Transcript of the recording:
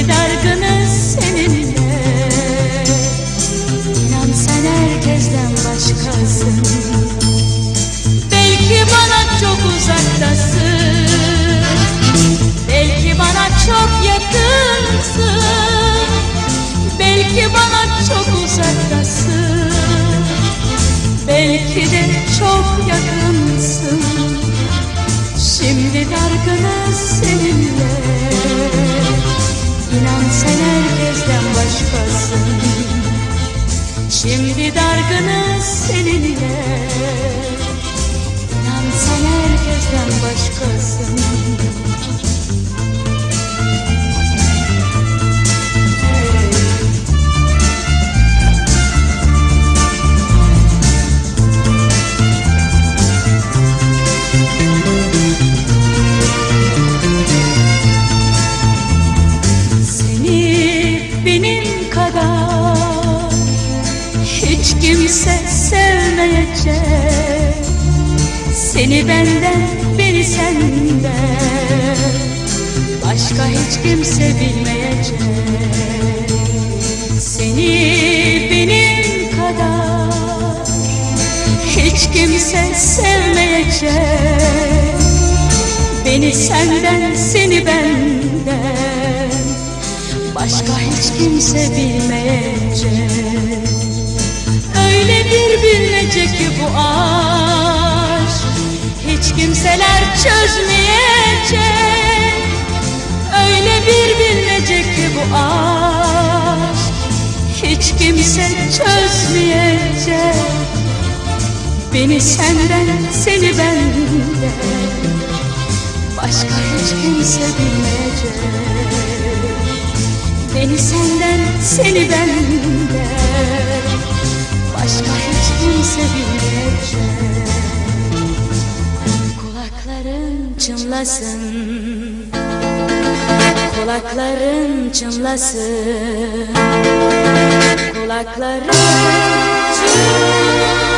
gibi dargınız seninle. İnan sen herkesten başkasın. Belki bana çok uzaktasın. Belki bana çok yakınsın. Belki bana çok uzaktasın. Belki de çok yakınsın. Şimdi dargınız seninle. Şimdi dargınız seninle İnan sen herkesten başkasın kimse sevmeyecek. Seni benden, beni senden. Başka hiç kimse bilmeyecek. Seni benim kadar hiç kimse sevmeyecek. Beni senden, seni benden. Başka hiç kimse bilmeyecek Öyle bir bilinecek ki bu aşk Hiç kimseler çözmeyecek. Öyle bir bilinecek ki bu aşk Hiç kimse çözmeyecek. Beni senden, seni benden Başka hiç kimse bilmeyecek. Beni senden, seni benden Başka hiç kimse bilmeyecek Kulakların çınlasın. Kulakların çınlasın. Kulakların çınlasın